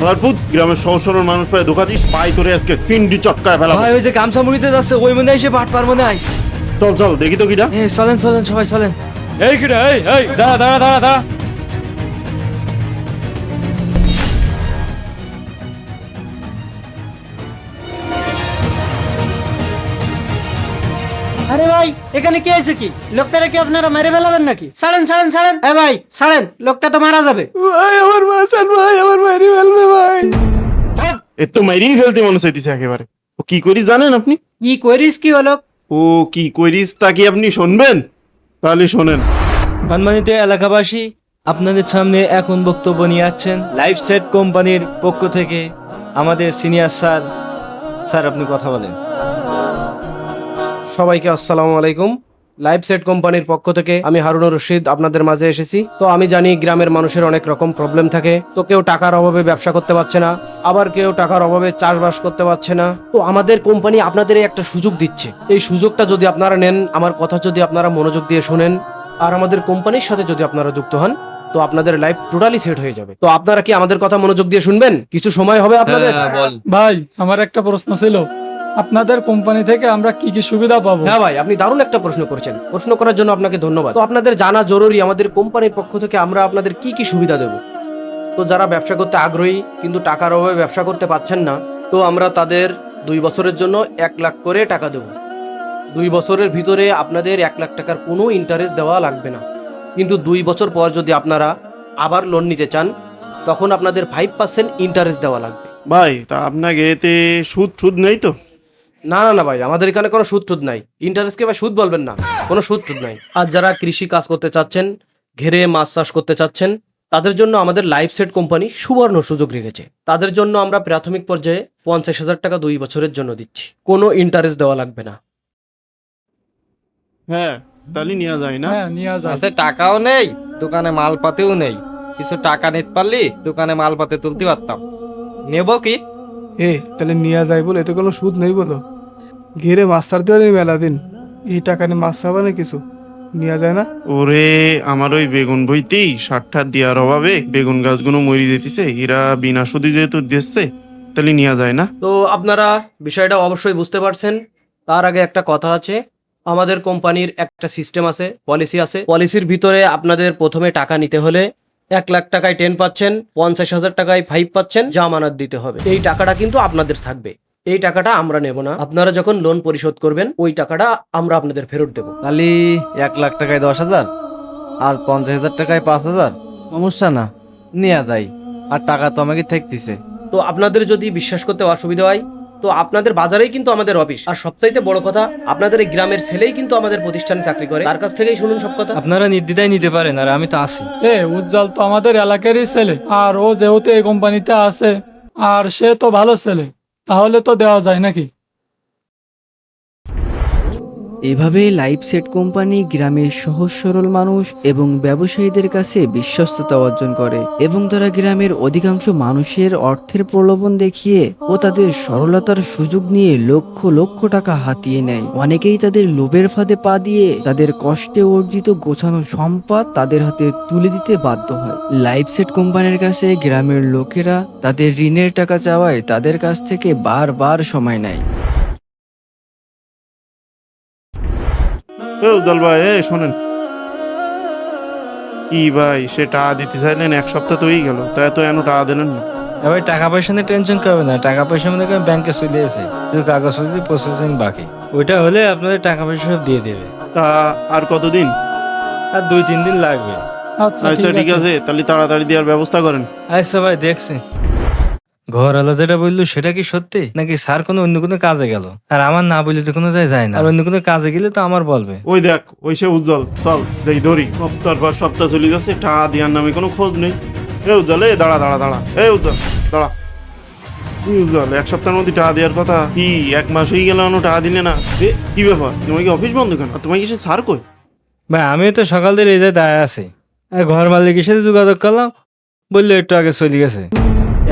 শালার গ্রামের সহসরণ সরল মানুষ পায় ধোকা দিস পাই তোরে আজকে তিনটি চটকায় ফেলা ভাই ওই যে গামছা মুড়িতে যাচ্ছে ওই মনে হয় সে বাট পার মনে হয়। চল চল দেখি তো কিটা। এ চলেন চলেন সবাই চলেন। এই কিটা এই এই দাঁড়া দাঁড়া দাঁড়া দাঁড়া। আরে ভাই এখানে কে আছে কি? লোকটারে কি আপনারা মেরে ফেলাবেন নাকি? ছাড়েন ছাড়েন ছাড়েন। হ্যাঁ ভাই ছাড়েন লোকটা তো মারা যাবে। ভাই আমার বাসান ভাই আমার মারি ফেলবে ভাই। এ তো মাইরিয়ে ফেলতে মনে চাইতেছে একেবারে। ও কি করি জানেন আপনি? কি করিস কি হলো? ও কি করিস তা কি আপনি শুনবেন? তাহলে শোনেন। সম্মানিত এলাকাবাসী আপনাদের সামনে এখন বক্তব্য নিয়ে আসছেন লাইফ সেট কোম্পানির পক্ষ থেকে আমাদের সিনিয়র স্যার স্যার আপনি কথা বলেন। সবাইকে আসসালামু আলাইকুম। লাইফ সেট কোম্পানির পক্ষ থেকে আমি হারুনুর রশিদ আপনাদের মাঝে এসেছি। তো আমি জানি গ্রামের মানুষের অনেক রকম প্রবলেম থাকে। তো কেউ টাকার অভাবে ব্যবসা করতে পারছে না আবার কেউ টাকার অভাবে চাষবাস করতে পারছে না। তো আমাদের কোম্পানি আপনাদের একটা সুযোগ দিচ্ছে। এই সুযোগটা যদি আপনারা নেন আমার কথা যদি আপনারা মনোযোগ দিয়ে শুনেন আর আমাদের কোম্পানির সাথে যদি আপনারা যুক্ত হন তো আপনাদের লাইফ টোটালি সেট হয়ে যাবে। তো আপনারা কি আমাদের কথা মনোযোগ দিয়ে শুনবেন? কিছু সময় হবে আপনাদের? ভাই আমার একটা প্রশ্ন ছিল। আপনাদের কোম্পানি থেকে আমরা কি কি সুবিধা পাবো? হ্যাঁ ভাই আপনি দারুণ একটা প্রশ্ন করেছেন। প্রশ্ন করার জন্য আপনাকে ধন্যবাদ। তো আপনাদের জানা জরুরি আমাদের কোম্পানির পক্ষ থেকে আমরা আপনাদের কি কি সুবিধা দেব? তো যারা ব্যবসা করতে আগ্রহী কিন্তু টাকার অভাবে ব্যবসা করতে পারছেন না তো আমরা তাদের দুই বছরের জন্য এক লাখ করে টাকা দেব। দুই বছরের ভিতরে আপনাদের এক লাখ টাকার কোনো ইন্টারেস্ট দেওয়া লাগবে না। কিন্তু দুই বছর পর যদি আপনারা আবার লোন নিতে চান তখন আপনাদের ফাইভ পার্সেন্ট ইন্টারেস্ট দেওয়া লাগবে। ভাই তা আপনাকে এতে সুদ সুদ নেই তো? না না না ভাই আমাদের এখানে কোনো সুদ টুদ নাই। ইন্টারেস্টকে ভাই সুদ বলবেন না কোনো সুদ টুদ নাই। আর যারা কৃষি কাজ করতে চাচ্ছেন ঘেরে মাছ চাষ করতে চাচ্ছেন তাদের জন্য আমাদের লাইফ সেট কোম্পানি সুবর্ণ সুযোগ রেখেছে। তাদের জন্য আমরা প্রাথমিক পর্যায়ে পঞ্চাশ হাজার টাকা দুই বছরের জন্য দিচ্ছি। কোনো ইন্টারেস্ট দেওয়া লাগবে না। হ্যাঁ তাহলে নেওয়া যায় না? হ্যাঁ নিয়ে যাও আছে টাকাও নেই দোকানে মালপাতেও নেই। কিছু টাকা নিতে পারলি দোকানে মালপাতে তুলতে পারতাম। নেব কি? এ তাহলে নিয়ে যাই বলে এতে কোনো সুদ নেই বলো ঘিরে মাছ ছাড়তে পারি মেলা দিন? এই টাকা নিয়ে মাছ ছাড়বে না কিছু? নিয়ে যায় না? ওরে আমার ওই বেগুন বইতেই ষাটটা দেওয়ার অভাবে বেগুন গাছগুলো মরি দিতেছে এরা বিনা সুদি যেহেতু দিচ্ছে তাহলে নেওয়া যায় না? তো আপনারা বিষয়টা অবশ্যই বুঝতে পারছেন। তার আগে একটা কথা আছে আমাদের কোম্পানির একটা সিস্টেম আছে পলিসি আছে। পলিসির ভিতরে আপনাদের প্রথমে টাকা নিতে হলে এক লাখ টাকায় টেন পাচ্ছেন পঞ্চাশ হাজার টাকায় ফাইভ পাচ্ছেন জামানত দিতে হবে। এই টাকাটা কিন্তু আপনাদের থাকবে। এই টাকাটা আমরা নেব না। আপনারা যখন লোন পরিশোধ করবেন ওই টাকাটা আমরা আপনাদের ফেরত দেবো। খালি এক লাখ টাকায় দশ হাজার আর পঞ্চাশ হাজার টাকায় পাঁচ হাজার? সমস্যা না। নিয়ে যাই আর টাকা তো আমাকে থাকতেছে। তো আপনাদের যদি বিশ্বাস করতে অসুবিধা হয় তো আপনাদের বাজারেই কিন্তু আমাদের অফিস আর সবচাইতে বড় কথা আপনাদের এই গ্রামের ছেলেই কিন্তু আমাদের প্রতিষ্ঠানে চাকরি করে। তার কাছ থেকেই শুনুন সব কথা। আপনারা নির্দ্বিধায় নিতে পারেন আর আমি তো আছি। এ উজ্জ্বল তো আমাদের এলাকারই ছেলে। আর ও যেহেতু এই কোম্পানিতে আছে আর সে তো ভালো ছেলে তাহলে তো দেওয়া যায় নাকি? এভাবে লাইফ সেট কোম্পানি গ্রামের সহজ সরল মানুষ এবং ব্যবসায়ীদের কাছে বিশ্বস্ততা অর্জন করে এবং তারা গ্রামের অধিকাংশ মানুষের অর্থের প্রলোভন দেখিয়ে ও তাদের সরলতার সুযোগ নিয়ে লক্ষ লক্ষ টাকা হাতিয়ে নেয়। অনেকেই তাদের লোভের ফাঁদে পা দিয়ে তাদের কষ্টে অর্জিত গোছানো সম্পদ তাদের হাতে তুলে দিতে বাধ্য হয়। লাইফ সেট কোম্পানির কাছে গ্রামের লোকেরা তাদের ঋণের টাকা চাওয়ায় তাদের কাছ থেকে বারবার সময় নেয়। উজ্জ্বল ভাই এ শোনেন। কি ভাই সে টাকা দিতে চাইলেন এক সপ্তাহ তো হয়ে গেল। তা এত এন টাকা দিলেন না। এবার টাকা পয়সা নিয়ে টেনশন করবে না। টাকা পয়সা মনে করেন ব্যাংকে চলে এসে শুধু কাগজপত্র প্রসেসিং বাকি। ওইটা হলে আপনাদের টাকা পয়সা সব দিয়ে দেবে। তা আর কতদিন? আর দুই তিন দিন লাগবে। আচ্ছা আচ্ছা ঠিক আছে তাহলে তাড়াতাড়ি দেওয়ার ব্যবস্থা করেন। আচ্ছা ভাই দেখছি। ঘর আলো যেটা বলল সেটা কি সত্যি? নাকি স্যার কোনো অন্য কোনো কাজে গেল? আর আমার না বললে তো কোনো যায় না। আর অন্য কোনো কাজে গেলে তো আমার বলবে। ওই দেখ ওই সে উজ্জ্বল চল যাই ধরি সপ্তাহ পর সপ্তাহ চলে যাচ্ছে টাকা দেওয়ার নামে কোনো খোঁজ নেই। এ উজ্জ্বল এ দাঁড়া দাঁড়া দাঁড়া। এ উজ্জ্বল দাঁড়া। কি উজ্জ্বল এক সপ্তাহের মধ্যে টাকা দেওয়ার কথা? কি এক মাস হয়ে গেল টাকা দিলে না? এ কি ব্যাপার? তোমার কি অফিস বন্ধ কেন? তোমার কি সে সার কই? ভাই আমি তো সকাল থেকে এই যে দাঁড়ায় আছি। আর ঘর মালিকের সাথে যোগাযোগ করলাম। বলল একটু আগে চলে গেছে।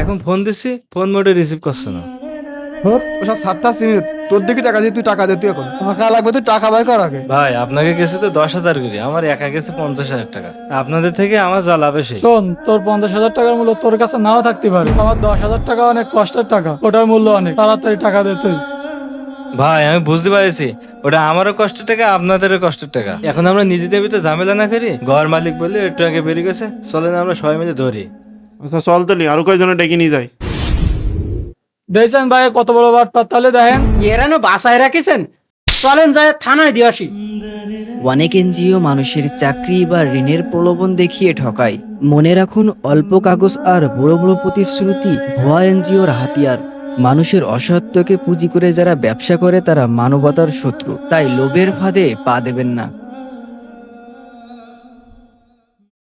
এখন ফোন দিচ্ছি ফোন মোটে রিসিভ করছে না। ওসব সাতটা চিনি তোর দিকে টাকা দিয়ে তুই টাকা দে তুই এখন। টাকা লাগবে তুই টাকা বের কর আগে। ভাই আপনাকে গেছে তো দশ হাজার করে আমার একা গেছে পঞ্চাশ হাজার টাকা। আপনাদের থেকে আমার যা লাভ বেশি। শোন তোর পঞ্চাশ হাজার টাকার মূল্য তোর কাছে নাও থাকতে পারে। আমার দশ হাজার টাকা অনেক কষ্টের টাকা। ওটার মূল্য অনেক তাড়াতাড়ি টাকা দে তুই। ভাই আমি বুঝতে পারছি। ওটা আমারও কষ্টের টাকা আপনাদেরও কষ্টের টাকা। এখন আমরা নিজেদের ভিতরে ঝামেলা না করি ঘর মালিক বলে একটু আগে বেরিয়ে গেছে। চলেন আমরা সবাই মিলে ধরি আচ্ছা চল তাহলে আরও কয়জনে ডেকে নিয়ে যাই। দেখছেন ভাই কত বড় বাটপার তাহলে দেখেন। এরানো বাসায় রাখিছেন? চলেন যায় থানায় দিয়ে আসি। অনেক এনজিও মানুষের চাকরি বা ঋণের প্রলোভন দেখিয়ে ঠকায়। মনে রাখুন অল্প কাগজ আর বড় বড় প্রতিশ্রুতি ভুয়া এনজিওর হাতিয়ার। মানুষের অসত্যকে পুঁজি করে যারা ব্যবসা করে তারা মানবতার শত্রু। তাই লোভের ফাঁদে পা দেবেন না।